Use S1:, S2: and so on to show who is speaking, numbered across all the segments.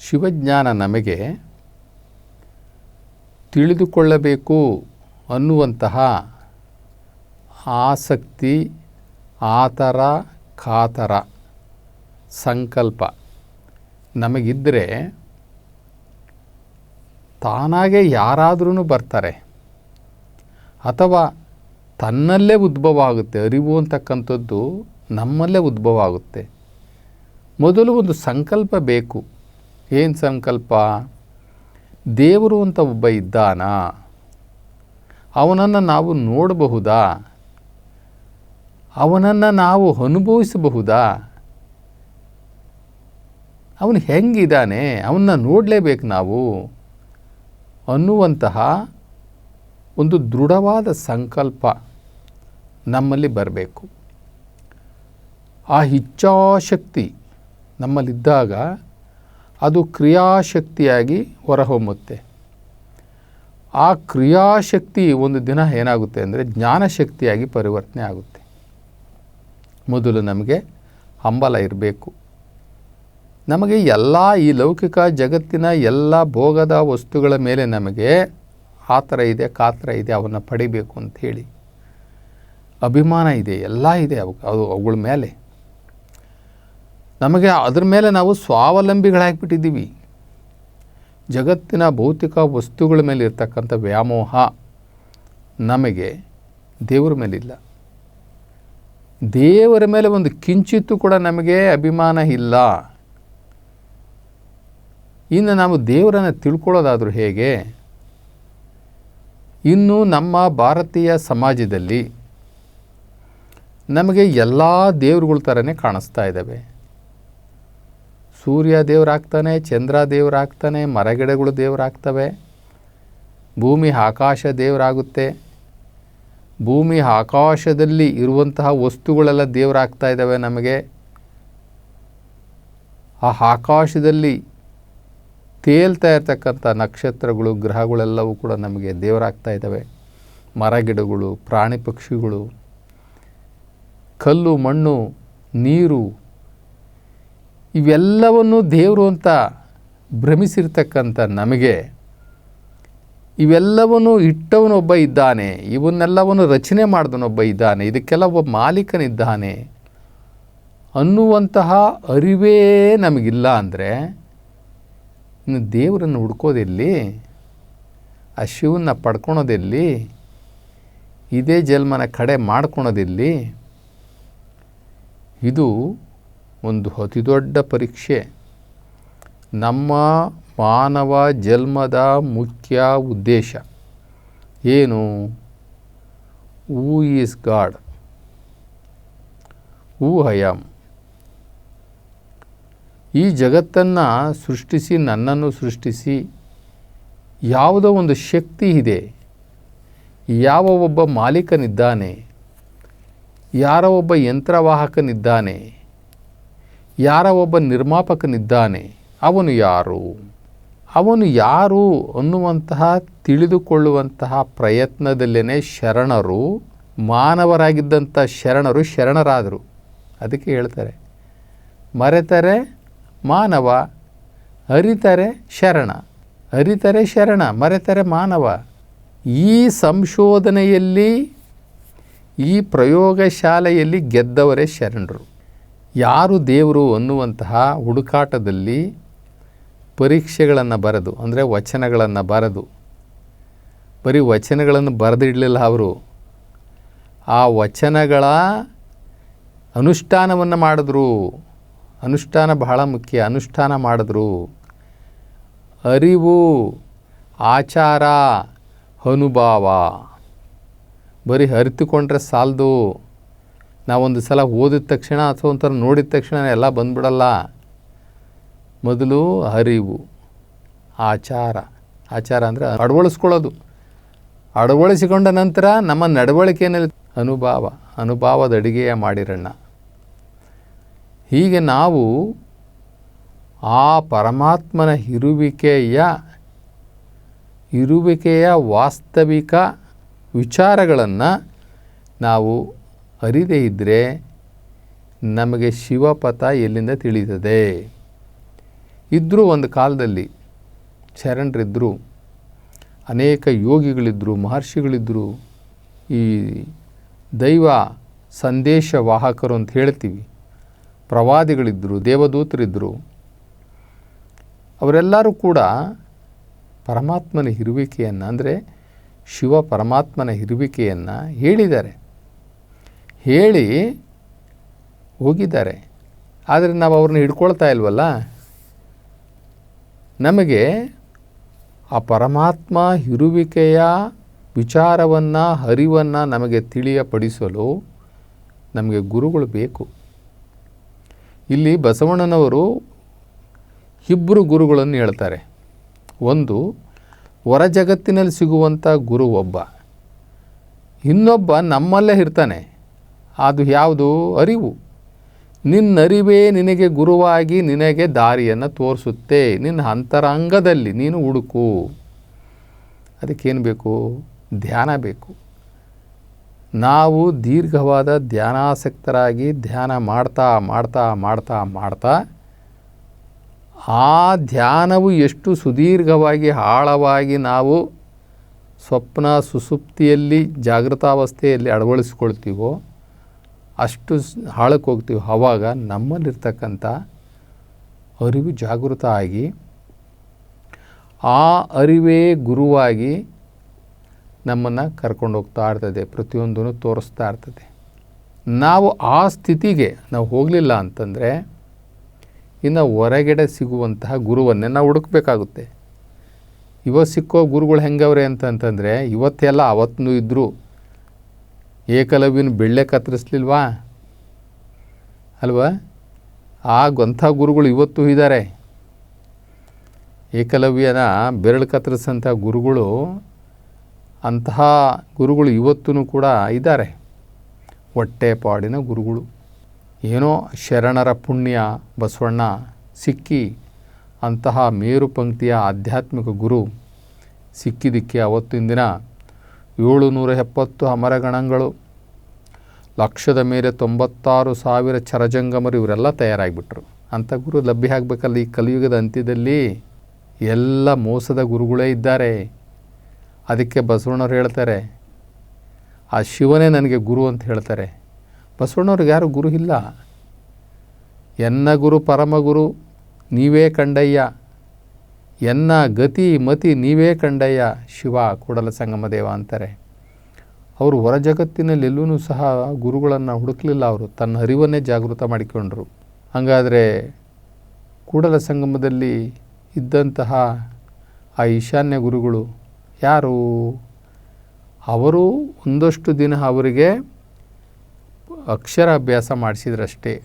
S1: ಶಿವಜ್ಞಾನ ನಮಗೆ ತಿಳಿದುಕೊಳ್ಳಬೇಕು ಅನ್ನುವಂತಹ ಆಸಕ್ತಿ, ಆತರ ಕಾತರ ಸಂಕಲ್ಪ ನಮಗಿದ್ದರೆ ತಾನಾಗೆ ಯಾರಾದ್ರೂ ಬರ್ತಾರೆ. ಅಥವಾ ತನ್ನಲ್ಲೇ ಉದ್ಭವ ಆಗುತ್ತೆ ಅರಿವು ಅಂತಕ್ಕಂಥದ್ದು ನಮ್ಮಲ್ಲೇ ಉದ್ಭವ ಆಗುತ್ತೆ ಮೊದಲು ಒಂದು ಸಂಕಲ್ಪ ಬೇಕು. ಏನು ಸಂಕಲ್ಪ? ದೇವರು ಅಂತ ಒಬ್ಬ ಇದ್ದಾನ? ಅವನನ್ನು ನಾವು ನೋಡಬಹುದಾ? ಅವನನ್ನು ನಾವು ಅನುಭವಿಸಬಹುದಾ? ಅವನು ಹೆಂಗಿದ್ದಾನೆ? ಅವನ್ನ ನೋಡಲೇಬೇಕು ನಾವು. ಅನ್ನುವಂತಹ ಒಂದು ದೃಢವಾದ ಸಂಕಲ್ಪ ನಮ್ಮಲ್ಲಿ ಬರಬೇಕು. ಆ ಇಚ್ಛಾಶಕ್ತಿ ನಮ್ಮಲ್ಲಿದ್ದಾಗ ಅದು ಕ್ರಿಯಾಶಕ್ತಿಯಾಗಿ ಹೊರಹೊಮ್ಮುತ್ತೆ. ಆ ಕ್ರಿಯಾಶಕ್ತಿ ಒಂದು ದಿನ ಏನಾಗುತ್ತೆ ಅಂದರೆ ಜ್ಞಾನಶಕ್ತಿಯಾಗಿ ಪರಿವರ್ತನೆ ಆಗುತ್ತೆ. ಮೊದಲು ನಮಗೆ ಹಂಬಲ ಇರಬೇಕು. ನಮಗೆ ಎಲ್ಲ ಈ ಲೌಕಿಕ ಜಗತ್ತಿನ ಎಲ್ಲ ಭೋಗದ ವಸ್ತುಗಳ ಮೇಲೆ ನಮಗೆ ಆ ಥರ ಇದೆ, ಕಾತ್ರ ಇದೆ, ಅವನ್ನು ಪಡಿಬೇಕು ಅಂಥೇಳಿ ಅಭಿಮಾನ ಇದೆ, ಎಲ್ಲ ಇದೆ ಅವು ಅವುಗಳ ಮೇಲೆ. ನಮಗೆ ಅದರ ಮೇಲೆ ನಾವು ಸ್ವಾವಲಂಬಿಗಳಾಗಿಬಿಟ್ಟಿದ್ದೀವಿ. ಜಗತ್ತಿನ ಭೌತಿಕ ವಸ್ತುಗಳ ಮೇಲೆ ಇರ್ತಕ್ಕಂಥ ವ್ಯಾಮೋಹ ನಮಗೆ ದೇವರ ಮೇಲಿಲ್ಲ. ದೇವರ ಮೇಲೆ ಒಂದು ಕಿಂಚಿತ್ತು ಕೂಡ ನಮಗೆ ಅಭಿಮಾನ ಇಲ್ಲ. ಇನ್ನು ನಾವು ದೇವರನ್ನು ತಿಳ್ಕೊಳ್ಳೋದಾದರೂ ಹೇಗೆ? ಇನ್ನು ನಮ್ಮ ಭಾರತೀಯ ಸಮಾಜದಲ್ಲಿ ನಮಗೆ ಎಲ್ಲ ದೇವರುಗಳ ಥರನೇ ಕಾಣಿಸ್ತಾ ಇದ್ದಾವೆ. ಸೂರ್ಯ ದೇವರಾಗ್ತಾನೆ, ಚಂದ್ರ ದೇವರಾಗ್ತಾನೆ, ಮರಗಿಡಗಳು ದೇವರಾಗ್ತವೆ, ಭೂಮಿ ಆಕಾಶ ದೇವರಾಗುತ್ತೆ. ಭೂಮಿ ಆಕಾಶದಲ್ಲಿ ಇರುವಂತಹ ವಸ್ತುಗಳೆಲ್ಲ ದೇವರಾಗ್ತಾ ಇದ್ದಾವೆ ನಮಗೆ. ಆ ಆಕಾಶದಲ್ಲಿ ತೇಲ್ತಾ ಇರ್ತಕ್ಕಂಥ ನಕ್ಷತ್ರಗಳು, ಗ್ರಹಗಳೆಲ್ಲವೂ ಕೂಡ ನಮಗೆ ದೇವರಾಗ್ತಾ ಇದ್ದಾವೆ. ಮರಗಿಡಗಳು, ಪ್ರಾಣಿ ಪಕ್ಷಿಗಳು, ಕಲ್ಲು, ಮಣ್ಣು, ನೀರು ಇವೆಲ್ಲವನ್ನು ದೇವರು ಅಂತ ಭ್ರಮಿಸಿರ್ತಕ್ಕಂಥ ನಮಗೆ, ಇವೆಲ್ಲವನ್ನು ಇಟ್ಟವನೊಬ್ಬ ಇದ್ದಾನೆ, ಇವನ್ನೆಲ್ಲವನ್ನು ರಚನೆ ಮಾಡಿದವನೊಬ್ಬ ಇದ್ದಾನೆ, ಇದಕ್ಕೆಲ್ಲ ಒಬ್ಬ ಮಾಲೀಕನಿದ್ದಾನೆ ಅನ್ನುವಂತಹ ಅರಿವೇ ನಮಗಿಲ್ಲ ಅಂದರೆ ಇನ್ನು ದೇವರನ್ನು ಹುಡ್ಕೋದೆಲ್ಲಿ? ಆ ಶಿವನ್ನ ಪಡ್ಕೊಳೋದೆಲ್ಲಿ? ಇದೇ ಜನ್ಮನ ಕಡೆ ಮಾಡ್ಕೊಳೋದೆಲ್ಲಿ? ಇದು ಒಂದು ಅತಿದೊಡ್ಡ ಪರೀಕ್ಷೆ. ನಮ್ಮ ಮಾನವ ಜನ್ಮದ ಮುಖ್ಯ ಉದ್ದೇಶ ಏನು? Who is god. ಹೂ ಹಯಾಮ್ ಈ ಜಗತ್ತನ್ನು ಸೃಷ್ಟಿಸಿ, ನನ್ನನ್ನು ಸೃಷ್ಟಿಸಿ ಯಾವುದೋ ಒಂದು ಶಕ್ತಿ ಇದೆ. ಯಾವ ಒಬ್ಬ ಮಾಲೀಕನಿದ್ದಾನೆ? ಯಾರ ಒಬ್ಬ ಯಂತ್ರವಾಹಕನಿದ್ದಾನೆ? ಯಾರ ಒಬ್ಬ ನಿರ್ಮಾಪಕನಿದ್ದಾನೆ? ಅವನು ಯಾರು? ಅವನು ಯಾರು ಅನ್ನುವಂತಹ ತಿಳಿದುಕೊಳ್ಳುವಂತಹ ಪ್ರಯತ್ನದಲ್ಲೇ ಶರಣರು, ಮಾನವರಾಗಿದ್ದಂಥ ಶರಣರು ಶರಣರಾದರು. ಅದಕ್ಕೆ ಹೇಳ್ತಾರೆ, ಮರೆತರೆ ಮಾನವ, ಅರಿತರೆ ಶರಣ. ಅರಿತರೆ ಶರಣ, ಮರೆತರೆ ಮಾನವ. ಈ ಸಂಶೋಧನೆಯಲ್ಲಿ, ಈ ಪ್ರಯೋಗಶಾಲೆಯಲ್ಲಿ ಗೆದ್ದವರೇ ಶರಣರು. ಯಾರು ದೇವರು ಅನ್ನುವಂತಹ ಹುಡುಕಾಟದಲ್ಲಿ ಪರೀಕ್ಷೆಗಳನ್ನು ಬರೆದು, ಅಂದರೆ ವಚನಗಳನ್ನು ಬರೆದು, ಬರೀ ವಚನಗಳನ್ನು ಬರೆದಿಡಲಿಲ್ಲ ಅವರು, ಆ ವಚನಗಳ ಅನುಷ್ಠಾನವನ್ನು ಮಾಡಿದ್ರು, ಅನುಷ್ಠಾನ ಬಹಳ ಮುಖ್ಯ, ಅನುಷ್ಠಾನ ಮಾಡಿದ್ರು. ಅರಿವು, ಆಚಾರ, ಅನುಭಾವ, ಬರೀ ಅರಿತುಕೊಂಡ್ರೆ ಸಾಲದು. ನಾವೊಂದು ಸಲ ಓದಿದ ತಕ್ಷಣ ಅಥವಾ ಒಂಥರ ನೋಡಿದ ತಕ್ಷಣ ಎಲ್ಲ ಬಂದ್ಬಿಡಲ್ಲ. ಮೊದಲು ಅರಿವು ಆಚಾರ. ಆಚಾರ ಅಂದರೆ ಅಳವಡಿಸ್ಕೊಳ್ಳೋದು. ಅಳವಡಿಸಿಕೊಂಡ ನಂತರ ನಮ್ಮ ನಡವಳಿಕೆಯಲ್ಲಿ ಅನುಭಾವ. ಅನುಭಾವದ ಅಡಿಗೆಯ ಮಾಡಿರಣ್ಣ. ಹೀಗೆ ನಾವು ಆ ಪರಮಾತ್ಮನ ಇರುವಿಕೆಯ ಇರುವಿಕೆಯ ವಾಸ್ತವಿಕ ವಿಚಾರಗಳನ್ನು ನಾವು ಅರಿದೇ ಇದ್ದರೆ ನಮಗೆ ಶಿವಪಥ ಎಲ್ಲಿಂದ ತಿಳಿತದೆ ಇದ್ದರೂ ಒಂದು ಕಾಲದಲ್ಲಿ ಶರಣರಿದ್ದರು ಅನೇಕ ಯೋಗಿಗಳಿದ್ದರು ಮಹರ್ಷಿಗಳಿದ್ದರು ಈ ದೈವ ಸಂದೇಶ ವಾಹಕರು ಅಂತ ಹೇಳ್ತೀವಿ. ಪ್ರವಾದಿಗಳಿದ್ದರು ದೇವದೂತರಿದ್ದರು ಅವರೆಲ್ಲರೂ ಕೂಡ ಪರಮಾತ್ಮನ ಇರುವಿಕೆಯನ್ನು ಅಂದರೆ ಶಿವ ಪರಮಾತ್ಮನ ಇರುವಿಕೆಯನ್ನು ಹೇಳಿದ್ದಾರೆ. ಹೇಳಿ ಹೋಗಿದ್ದಾರೆ. ಆದರೆ ನಾವು ಅವ್ರನ್ನ ಹಿಡ್ಕೊಳ್ತಾ ಇಲ್ವಲ್ಲ? ನಮಗೆ ಆ ಪರಮಾತ್ಮ ಇರುವಿಕೆಯ ವಿಚಾರವನ್ನು ಅರಿವನ್ನು ನಮಗೆ ತಿಳಿಯಪಡಿಸಲು ನಮಗೆ ಗುರುಗಳು ಬೇಕು. ಇಲ್ಲಿ ಬಸವಣ್ಣನವರು ಇಬ್ಬರು ಗುರುಗಳನ್ನು ಹೇಳ್ತಾರೆ. ಒಂದು ಹೊರ ಜಗತ್ತಿನಲ್ಲಿ ಸಿಗುವಂಥ ಗುರು ಒಬ್ಬ. ಇನ್ನೊಬ್ಬ ನಮ್ಮಲ್ಲೇ ಇರ್ತಾನೆ. ಅದು ಯಾವುದು? ಅರಿವು. ನಿನ್ನರಿವೇ ನಿನಗೆ ಗುರುವಾಗಿ ನಿನಗೆ ದಾರಿಯನ್ನು ತೋರಿಸುತ್ತೆ. ನಿನ್ನ ಅಂತರಂಗದಲ್ಲಿ ನೀನು ಹುಡುಕು. ಅದಕ್ಕೇನು ಬೇಕು? ಧ್ಯಾನ ಬೇಕು. ನಾವು ದೀರ್ಘವಾದ ಧ್ಯಾನಾಸಕ್ತರಾಗಿ ಧ್ಯಾನ ಮಾಡ್ತಾ ಮಾಡ್ತಾ ಮಾಡ್ತಾ ಮಾಡ್ತಾ ಆ ಧ್ಯಾನವು ಎಷ್ಟು ಸುದೀರ್ಘವಾಗಿ ಆಳವಾಗಿ ನಾವು ಸ್ವಪ್ನ ಸುಸುಪ್ತಿಯಲ್ಲಿ ಜಾಗೃತಾವಸ್ಥೆಯಲ್ಲಿ ಅಳವಡಿಸ್ಕೊಳ್ತೀವೋ ಅಷ್ಟು ಹಾಳಕ್ಕೆ ಹೋಗ್ತೀವಿ. ಆವಾಗ ನಮ್ಮಲ್ಲಿರ್ತಕ್ಕಂಥ ಅರಿವು ಜಾಗೃತ ಆಗಿ, ಆ ಅರಿವೇ ಗುರುವಾಗಿ ನಮ್ಮನ್ನು ಕರ್ಕೊಂಡು ಹೋಗ್ತಾ ಇರ್ತದೆ. ಪ್ರತಿಯೊಂದನ್ನು ತೋರಿಸ್ತಾ ಇರ್ತದೆ. ನಾವು ಆ ಸ್ಥಿತಿಗೆ ನಾವು ಹೋಗಲಿಲ್ಲ ಅಂತಂದರೆ ಇನ್ನು ಹೊರಗಡೆ ಸಿಗುವಂತಹ ಗುರುವನ್ನೇ ನಾವು ಹುಡುಕಬೇಕಾಗುತ್ತೆ. ಇವತ್ತು ಸಿಕ್ಕೋ ಗುರುಗಳು ಹೆಂಗವ್ರೆ ಅಂತಂತಂದರೆ ಇವತ್ತೆಲ್ಲ ಅವತ್ತೂ ಇದ್ದರು ಏಕಲವ್ಯನ ಬೆಳ್ಳೆ ಕತ್ತರಿಸ್ಲಿಲ್ವಾ? ಅಲ್ವಾ? ಆ ಗ್ರಂಥ ಗುರುಗಳು ಇವತ್ತು ಇದ್ದಾರೆ. ಏಕಲವ್ಯನ ಬೆರಳು ಕತ್ತರಿಸಂಥ ಗುರುಗಳು, ಅಂತಹ ಗುರುಗಳು ಇವತ್ತೂ ಕೂಡ ಇದ್ದಾರೆ. ಹೊಟ್ಟೆಪಾಡಿನ ಗುರುಗಳು. ಏನೋ ಶರಣರ ಪುಣ್ಯ ಬಸವಣ್ಣ ಸಿಕ್ಕಿ ಅಂತಹ ಮೇರು ಪಂಕ್ತಿಯ ಆಧ್ಯಾತ್ಮಿಕ ಗುರು ಸಿಕ್ಕಿದ್ದಕ್ಕೆ ಅವತ್ತಿನ ದಿನ ಏಳು ನೂರ ಎಪ್ಪತ್ತು ಅಮರಗಣಗಳು, ಲಕ್ಷದ ಮೇಲೆ ತೊಂಬತ್ತಾರು ಸಾವಿರ ಚರಜಂಗಮರು ಇವರೆಲ್ಲ ತಯಾರಾಗಿಬಿಟ್ರು. ಅಂಥ ಗುರು ಲಭ್ಯ ಆಗಬೇಕಲ್ಲ ಈ ಕಲಿಯುಗದ ಅಂತ್ಯದಲ್ಲಿ? ಎಲ್ಲ ಮೋಸದ ಗುರುಗಳೇ ಇದ್ದಾರೆ. ಅದಕ್ಕೆ ಬಸವಣ್ಣವ್ರು ಹೇಳ್ತಾರೆ, ಆ ಶಿವನೇ ನನಗೆ ಗುರು ಅಂತ ಹೇಳ್ತಾರೆ. ಬಸವಣ್ಣವ್ರಿಗೆ ಯಾರು ಗುರು ಇಲ್ಲ. ಎನ್ನ ಗುರು ಪರಮಗುರು ನೀವೇ ಕಂಡಯ್ಯ. ಎನ್ನ ಗತಿ ಮತಿ ನೀವೇ ಕಂಡಯ್ಯ ಶಿವ ಕೂಡಲ ಸಂಗಮ ದೇವ ಅಂತಾರೆ. ಅವರು ಹೊರ ಜಗತ್ತಿನಲ್ಲೆಲ್ಲೂ ಸಹ ಗುರುಗಳನ್ನು ಹುಡುಕಲಿಲ್ಲ ಅವರು. ತನ್ನ ಅರಿವನ್ನೇ ಜಾಗೃತ ಮಾಡಿಕೊಂಡರು. ಹಾಗಾದರೆ ಕೂಡಲ ಸಂಗಮದಲ್ಲಿ ಇದ್ದಂತಹ ಆ ಈಶಾನ್ಯ ಗುರುಗಳು ಯಾರು? ಅವರು ಒಂದಷ್ಟು ದಿನ ಅವರಿಗೆ ಅಕ್ಷರ ಅಭ್ಯಾಸ ಮಾಡಿಸಿದ್ರಷ್ಟೇ.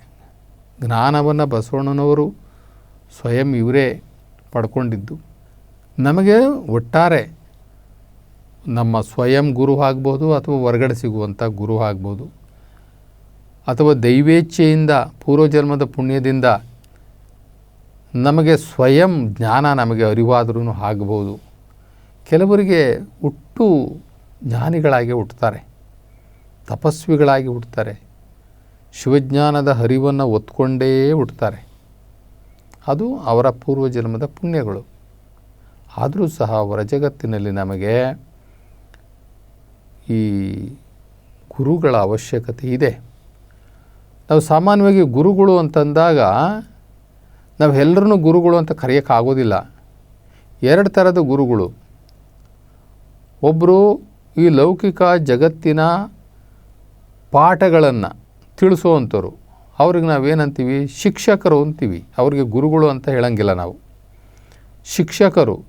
S1: ಜ್ಞಾನವನ್ನು ಬಸವಣ್ಣನವರು ಸ್ವಯಂ ಇವರೇ. ಪಡ್ಕೊಂಡಿದ್ದು. ನಮಗೆ ಒಟ್ಟಾರೆ ನಮ್ಮ ಸ್ವಯಂ ಗುರು ಆಗ್ಬೋದು ಅಥವಾ ಹೊರಗಡೆ ಸಿಗುವಂಥ ಗುರು ಆಗ್ಬೋದು. ಅಥವಾ ದೈವೇಚ್ಛೆಯಿಂದ, ಪೂರ್ವಜನ್ಮದ ಪುಣ್ಯದಿಂದ ನಮಗೆ ಸ್ವಯಂ ಜ್ಞಾನ ನಮಗೆ ಅರಿವಾದ್ರೂ ಆಗ್ಬೋದು. ಕೆಲವರಿಗೆ ಹುಟ್ಟು ಜ್ಞಾನಿಗಳಾಗಿ ಹುಟ್ಟುತ್ತಾರೆ ತಪಸ್ವಿಗಳಾಗಿ ಹುಟ್ಟುತ್ತಾರೆ ಶಿವಜ್ಞಾನದ ಹರಿವನ್ನು ಒತ್ಕೊಂಡೇ ಹುಟ್ಟುತ್ತಾರೆ ಅದು ಅವರ ಪೂರ್ವಜನ್ಮದ ಪುಣ್ಯಗಳು. ಆದರೂ ಸಹ ಅವರ ಜಗತ್ತಿನಲ್ಲಿ ನಮಗೆ ಈ ಗುರುಗಳ ಅವಶ್ಯಕತೆ ಇದೆ. ನಾವು ಸಾಮಾನ್ಯವಾಗಿ ಗುರುಗಳು ಅಂತಂದಾಗ ನಾವು ಗುರುಗಳು ಅಂತ ಕರೆಯೋಕ್ಕಾಗೋದಿಲ್ಲ. ಎರಡು ಥರದ ಗುರುಗಳು. ಒಬ್ಬರು ಈ ಲೌಕಿಕ ಜಗತ್ತಿನ ಪಾಠಗಳನ್ನು ತಿಳಿಸೋವಂಥವ್ರು ಅವ್ರಿಗೆ ನಾವೇನಂತೀವಿ? ಶಿಕ್ಷಕರು ಅಂತೀವಿ. ಅವ್ರಿಗೆ ಗುರುಗಳು ಅಂತ ಹೇಳಂಗಿಲ್ಲ ನಾವು. ಶಿಕ್ಷಕರು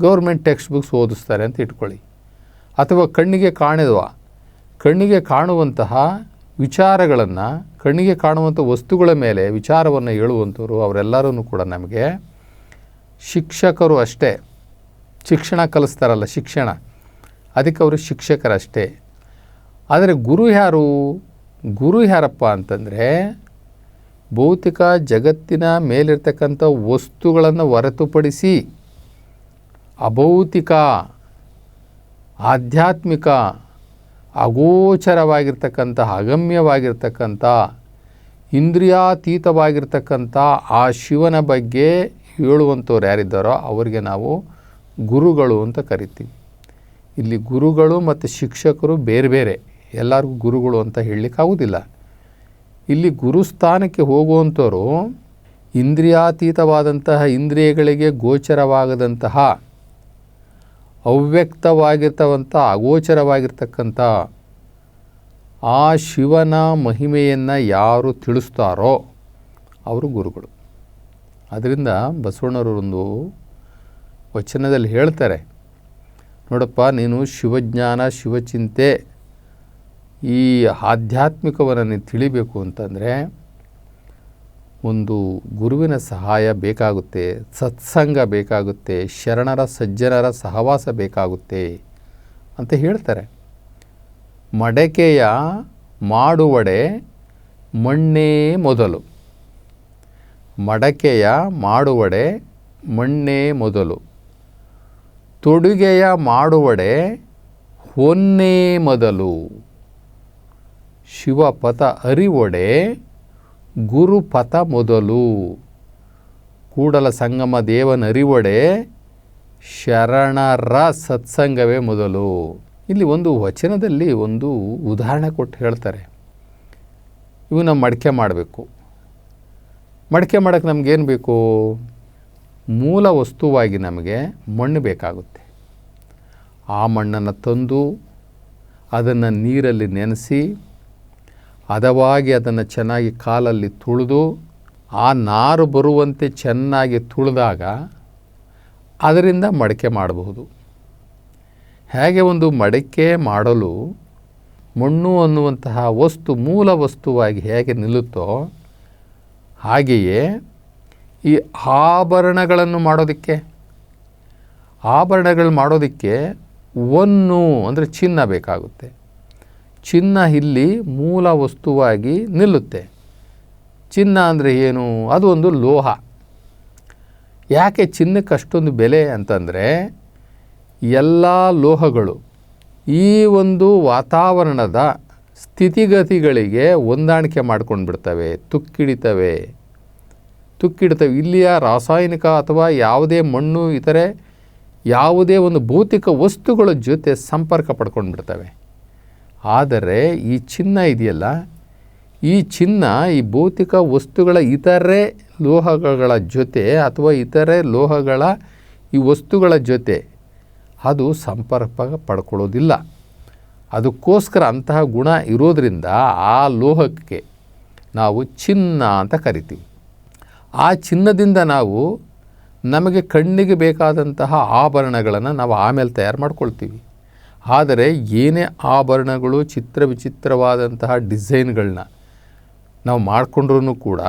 S1: ಗೌರ್ಮೆಂಟ್ ಟೆಕ್ಸ್ಟ್ ಬುಕ್ಸ್ ಓದಿಸ್ತಾರೆ ಅಂತ ಇಟ್ಕೊಳ್ಳಿ. ಅಥವಾ ಕಣ್ಣಿಗೆ ಕಾಣಿದವ ಕಣ್ಣಿಗೆ ಕಾಣುವಂತಹ ವಿಚಾರಗಳನ್ನು, ಕಣ್ಣಿಗೆ ಕಾಣುವಂಥ ವಸ್ತುಗಳ ಮೇಲೆ ವಿಚಾರವನ್ನು ಹೇಳುವಂಥವ್ರು ಅವರೆಲ್ಲರೂ ಕೂಡ ನಮಗೆ ಶಿಕ್ಷಕರು ಅಷ್ಟೇ. ಶಿಕ್ಷಣ ಕಲಿಸ್ತಾರಲ್ಲ ಶಿಕ್ಷಣ. ಅದಕ್ಕೆ ಅವರು ಶಿಕ್ಷಕರಷ್ಟೇ. ಆದರೆ ಗುರು ಯಾರು? ಗುರು ಯಾರಪ್ಪ ಅಂತಂದರೆ ಭೌತಿಕ ಜಗತ್ತಿನ ಮೇಲಿರ್ತಕ್ಕಂಥ ವಸ್ತುಗಳನ್ನು ಹೊರತುಪಡಿಸಿ ಅಭೌತಿಕ, ಆಧ್ಯಾತ್ಮಿಕ, ಅಗೋಚರವಾಗಿರ್ತಕ್ಕಂಥ, ಅಗಮ್ಯವಾಗಿರ್ತಕ್ಕಂಥ, ಇಂದ್ರಿಯಾತೀತವಾಗಿರ್ತಕ್ಕಂಥ ಆ ಶಿವನ ಬಗ್ಗೆ ಹೇಳುವಂಥವ್ರು ಯಾರಿದ್ದಾರೋ ಅವರಿಗೆ ನಾವು ಗುರುಗಳು ಅಂತ ಕರಿತೀವಿ. ಇಲ್ಲಿ ಗುರುಗಳು ಮತ್ತು ಶಿಕ್ಷಕರು ಬೇರೆ ಬೇರೆ. ಎಲ್ಲರಿಗೂ ಗುರುಗಳು ಅಂತ ಹೇಳಲಿಕ್ಕಾಗೋದಿಲ್ಲ ಇಲ್ಲಿ ಗುರುಸ್ಥಾನಕ್ಕೆ ಹೋಗುವಂಥವರು ಇಂದ್ರಿಯಾತೀತವಾದಂತಹ ಇಂದ್ರಿಯಗಳಿಗೆ ಗೋಚರವಾಗದಂತಹ ಅವ್ಯಕ್ತವಾಗಿರ್ತವಂಥ ಅಗೋಚರವಾಗಿರ್ತಕ್ಕಂಥ ಆ ಶಿವನ ಮಹಿಮೆಯನ್ನು ಯಾರು ತಿಳಿಸ್ತಾರೋ ಅವರು ಗುರುಗಳು. ಅದರಿಂದ ಬಸವಣ್ಣವರೊಂದು ವಚನದಲ್ಲಿ ಹೇಳ್ತಾರೆ, ನೋಡಪ್ಪ ನೀನು ಶಿವಜ್ಞಾನ, ಶಿವಚಿಂತೆ ಈ ಆಧ್ಯಾತ್ಮಿಕವನ್ನು ನೀನು ತಿಳಿಬೇಕು ಅಂತಂದರೆ ಒಂದು ಗುರುವಿನ ಸಹಾಯ ಬೇಕಾಗುತ್ತೆ, ಸತ್ಸಂಗ ಬೇಕಾಗುತ್ತೆ, ಶರಣರ ಸಜ್ಜನರ ಸಹವಾಸ ಬೇಕಾಗುತ್ತೆ ಅಂತ ಹೇಳ್ತಾರೆ. ಮಡಕೆಯ ಮಾಡುವಡೆ ಮಣ್ಣೇ ಮೊದಲು. ಮಡಕೆಯ ಮಾಡುವಡೆ ಮಣ್ಣೇ ಮೊದಲು. ತೊಡುಗೆಯ ಮಾಡುವಡೆ ಹೊನ್ನೇ ಮೊದಲು. ಶಿವಪಥ ಅರಿವೊಡೆ ಗುರುಪಥ ಮೊದಲು. ಕೂಡಲ ಸಂಗಮ ದೇವನ ಅರಿವೊಡೆ ಶರಣರ ಸತ್ಸಂಗವೇ ಮೊದಲು. ಇಲ್ಲಿ ಒಂದು ವಚನದಲ್ಲಿ ಒಂದು ಉದಾಹರಣೆ ಕೊಟ್ಟು ಹೇಳ್ತಾರೆ. ಇವು ನಾವು ಮಡಿಕೆ ಮಾಡಬೇಕು. ಮಡಿಕೆ ಮಾಡೋಕ್ಕೆ ನಮಗೇನು ಬೇಕು? ಮೂಲ ವಸ್ತುವಾಗಿ ನಮಗೆ ಮಣ್ಣು ಬೇಕಾಗುತ್ತೆ. ಆ ಮಣ್ಣನ್ನು ತಂದು ಅದನ್ನು ನೀರಲ್ಲಿ ನೆನೆಸಿ ಹದವಾಗಿ ಅದನ್ನು ಚೆನ್ನಾಗಿ ಕಾಲಲ್ಲಿ ತುಳಿದು ಆ ನಾರು ಬರುವಂತೆ ಚೆನ್ನಾಗಿ ತುಳಿದಾಗ ಅದರಿಂದ ಮಡಿಕೆ ಮಾಡಬಹುದು. ಹೇಗೆ ಒಂದು ಮಡಿಕೆ ಮಾಡಲು ಮಣ್ಣು ಅನ್ನುವಂತಹ ವಸ್ತು ಮೂಲ ವಸ್ತುವಾಗಿ ಹೇಗೆ ನಿಲ್ಲುತ್ತೋ ಹಾಗೆಯೇ ಈ ಆಭರಣಗಳನ್ನು ಮಾಡೋದಕ್ಕೆ. ಆಭರಣಗಳು ಮಾಡೋದಕ್ಕೆ ಒನ್ನು ಅಂದರೆ ಚಿನ್ನ ಬೇಕಾಗುತ್ತೆ. ಚಿನ್ನ ಇಲ್ಲಿ ಮೂಲ ವಸ್ತುವಾಗಿ ನಿಲ್ಲುತ್ತೆ. ಚಿನ್ನ ಅಂದರೆ ಏನು? ಅದು ಒಂದು ಲೋಹ. ಯಾಕೆ ಚಿನ್ನಕ್ಕೆ ಅಷ್ಟೊಂದು ಬೆಲೆ ಅಂತಂದರೆ ಎಲ್ಲ ಲೋಹಗಳು ಈ ಒಂದು ವಾತಾವರಣದ ಸ್ಥಿತಿಗತಿಗಳಿಗೆ ಹೊಂದಾಣಿಕೆ ಮಾಡ್ಕೊಂಡು ಬಿಡ್ತವೆ ತುಕ್ಕಿಡಿತವೆ. ತುಕ್ಕಿಡ್ತವೆ. ಇಲ್ಲಿಯ ರಾಸಾಯನಿಕ ಅಥವಾ ಯಾವುದೇ ಮಣ್ಣು, ಇತರೆ ಯಾವುದೇ ಒಂದು ಭೌತಿಕ ವಸ್ತುಗಳ ಜೊತೆ ಸಂಪರ್ಕ ಪಡ್ಕೊಂಡು ಬಿಡ್ತವೆ ಆದರೆ ಈ ಚಿನ್ನ ಇದೆಯಲ್ಲ, ಈ ಚಿನ್ನ ಈ ಭೌತಿಕ ವಸ್ತುಗಳ ಇತರೆ ಲೋಹಗಳ ಜೊತೆ ಅಥವಾ ಇತರೆ ಲೋಹಗಳ ಈ ವಸ್ತುಗಳ ಜೊತೆ ಅದು ಸಂಪರ್ಕ ಪಡ್ಕೊಳ್ಳೋದಿಲ್ಲ. ಅದಕ್ಕೋಸ್ಕರ ಅಂತಹ ಗುಣ ಇರೋದರಿಂದ ಆ ಲೋಹಕ್ಕೆ ನಾವು ಚಿನ್ನ ಅಂತ ಕರಿತೀವಿ. ಆ ಚಿನ್ನದಿಂದ ನಾವು ನಮಗೆ ಕಣ್ಣಿಗೆ ಬೇಕಾದಂತಹ ಆಭರಣಗಳನ್ನು ನಾವು ಆಮೇಲೆ ತಯಾರು ಮಾಡ್ಕೊಳ್ತೀವಿ. ಆದರೆ ಏನೇ ಆಭರಣಗಳು ಚಿತ್ರ ವಿಚಿತ್ರವಾದಂತಹ ಡಿಸೈನ್ಗಳನ್ನ ನಾವು ಮಾಡಿಕೊಂಡ್ರೂ ಕೂಡ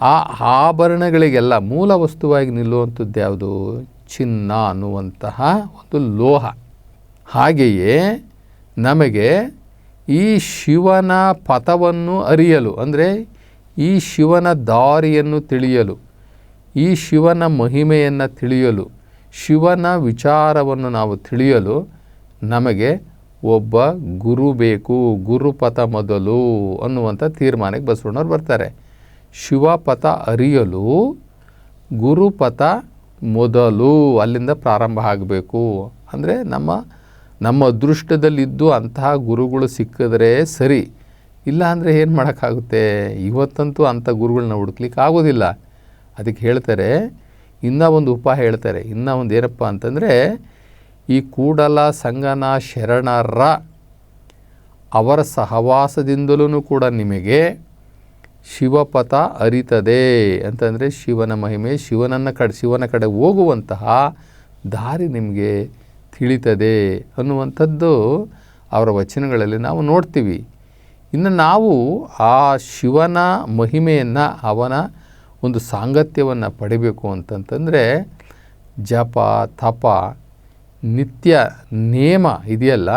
S1: ಆ ಆಭರಣಗಳಿಗೆಲ್ಲ ಮೂಲ ವಸ್ತುವಾಗಿ ನಿಲ್ಲುವಂಥದ್ದು ಯಾವುದು? ಚಿನ್ನ ಅನ್ನುವಂತಹ ಒಂದು ಲೋಹ. ಹಾಗೆಯೇ ನಮಗೆ ಈ ಶಿವನ ಪಥವನ್ನು ಅರಿಯಲು, ಅಂದರೆ ಈ ಶಿವನ ದಾರಿಯನ್ನು ತಿಳಿಯಲು, ಈ ಶಿವನ ಮಹಿಮೆಯನ್ನು ತಿಳಿಯಲು, ಶಿವನ ವಿಚಾರವನ್ನು ನಾವು ತಿಳಿಯಲು ನಮಗೆ ಒಬ್ಬ ಗುರು ಬೇಕು, ಗುರುಪಥ ಮೊದಲು ಅನ್ನುವಂಥ ತೀರ್ಮಾನಕ್ಕೆ ಬಸವಣ್ಣವ್ರು ಬರ್ತಾರೆ. ಶಿವಪಥ ಅರಿಯಲು ಗುರುಪಥ ಮೊದಲು ಅಲ್ಲಿಂದ ಪ್ರಾರಂಭ ಆಗಬೇಕು. ಅಂದರೆ ನಮ್ಮ ನಮ್ಮ ಅದೃಷ್ಟದಲ್ಲಿದ್ದು ಅಂತಹ ಗುರುಗಳು ಸಿಕ್ಕಿದ್ರೆ ಸರಿ. ಇಲ್ಲ ಅಂದರೆ ಏನು ಮಾಡೋಕ್ಕಾಗುತ್ತೆ? ಇವತ್ತಂತೂ ಅಂಥ ಗುರುಗಳನ್ನ ಹುಡುಕ್ಲಿಕ್ಕೆ ಆಗೋದಿಲ್ಲ. ಅದಕ್ಕೆ ಹೇಳ್ತಾರೆ, ಇನ್ನೂ ಒಂದು ಉಪಾಯ ಹೇಳ್ತಾರೆ. ಇನ್ನೂ ಒಂದು ಏನಪ್ಪ ಅಂತಂದರೆ ಈ ಕೂಡಲ ಸಂಗನ ಶರಣರ ಅವರ ಸಹವಾಸದಿಂದಲೂ ಕೂಡ ನಿಮಗೆ ಶಿವಪಥ ಅರಿತದೆ. ಅಂತಂದರೆ ಶಿವನ ಮಹಿಮೆ, ಶಿವನನ್ನು ಕಡೆ, ಶಿವನ ಕಡೆ ಹೋಗುವಂತಹ ದಾರಿ ನಿಮಗೆ ತಿಳಿತದೆ ಅನ್ನುವಂಥದ್ದು ಅವರ ವಚನಗಳಲ್ಲಿ ನಾವು ನೋಡ್ತೀವಿ. ಇನ್ನು ನಾವು ಆ ಶಿವನ ಮಹಿಮೆಯನ್ನು, ಅವನ ಒಂದು ಸಾಂಗತ್ಯವನ್ನು ಪಡಿಬೇಕು ಅಂತಂತಂದರೆ ಜಪ, ತಪ ನಿತ್ಯ ನೇಮ ಇದೆಯಲ್ಲ,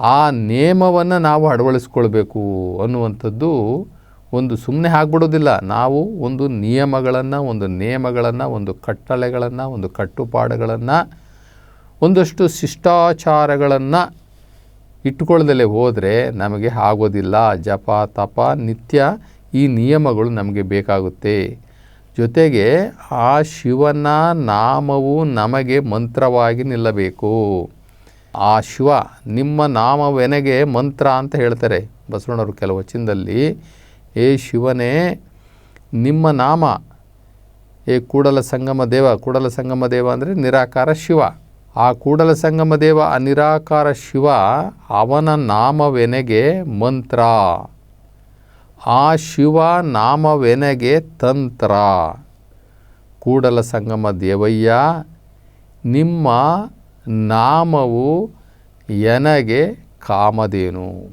S1: ಆ ನೇಮವನ್ನು ನಾವು ಅಳವಡಿಸ್ಕೊಳ್ಬೇಕು ಅನ್ನುವಂಥದ್ದು ಒಂದು ಸುಮ್ಮನೆ ಆಗ್ಬಿಡೋದಿಲ್ಲ. ನಾವು ಒಂದು ನಿಯಮಗಳನ್ನು ಒಂದು ನಿಯಮಗಳನ್ನು ಒಂದು ಕಟ್ಟಳೆಗಳನ್ನು, ಒಂದು ಕಟ್ಟುಪಾಡುಗಳನ್ನು, ಒಂದಷ್ಟು ಶಿಷ್ಟಾಚಾರಗಳನ್ನು ಇಟ್ಕೊಳ್ದಲೇ ಹೋದರೆ ನಮಗೆ ಆಗೋದಿಲ್ಲ. ಜಪ, ತಪ, ನಿತ್ಯ ಈ ನಿಯಮಗಳು ನಮಗೆ ಬೇಕಾಗುತ್ತೆ. ಜೊತೆಗೆ ಆ ಶಿವನ ನಾಮವು ನಮಗೆ ಮಂತ್ರವಾಗಿ ನಿಲ್ಲಬೇಕು. ಆ ಶಿವ ನಿಮ್ಮ ನಾಮವೆನಗೆ ಮಂತ್ರ ಅಂತ ಹೇಳ್ತಾರೆ. ಬಸವಣ್ಣವರು ಕೆಲವು ವಚನದಲ್ಲಿ, ಏ ಶಿವನೇ, ನಿಮ್ಮ ನಾಮ, ಏ ಕೂಡಲ ಸಂಗಮ ದೇವ, ಕೂಡಲ ಸಂಗಮ ದೇವ ಅಂದರೆ ನಿರಾಕಾರ ಶಿವ. ಆ ಕೂಡಲ ಸಂಗಮ ದೇವ ಆ ನಿರಾಕಾರ ಶಿವ ಅವನ ನಾಮವೆನೆಗೆ ಮಂತ್ರ. ಆ ಶಿವ ನಾಮವೆನಗೆ ತಂತ್ರ. ಕೂಡಲ ಸಂಗಮ ದೇವಯ್ಯ, ನಿಮ್ಮ ನಾಮವು ಎನಗೆ ಕಾಮಧೇನು?